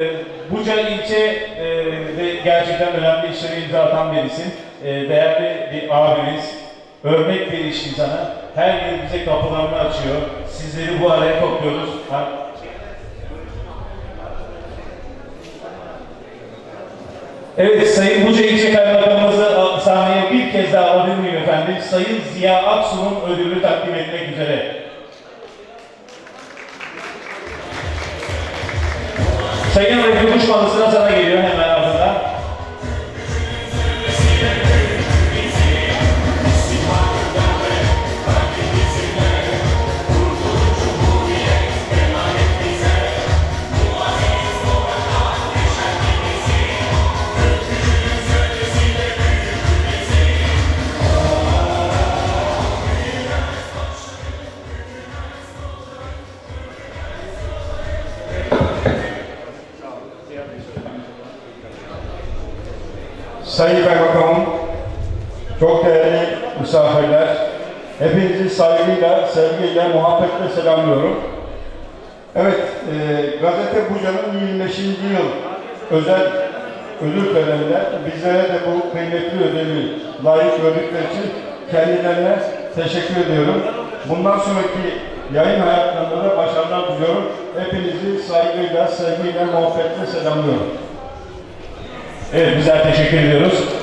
E, Buca ilçe de gerçekten önemli işlere imza atan birisi. E, değerli bir abimiz, örnek bir iş insanı. Her yıl bize kapılarını açıyor. Sizleri bu araya topluyoruz. Evet, Sayın Buca İlçe Kaymakamımızı sahneye bir kez daha alabilir miyim efendim? Sayın Ziya Aksu'nun ödülünü takdim etmek üzere. Refik Kuşmalı sıra sana geliyor hemen ardından. Sayın Kaymakamım, çok değerli misafirler, hepinizi saygıyla, sevgiyle, muhabbetle selamlıyorum. Evet, e, Gazete Buca'nın 25. yıl özel ödül töreninde bizlere de bu kıymetli ödülü layık gördükleri için kendilerine teşekkür ediyorum. Bundan sonraki yayın hayatlarında da başarılar diliyorum. Hepinizi saygıyla, sevgiyle, muhabbetle selamlıyorum. Evet bizler teşekkür ediyoruz.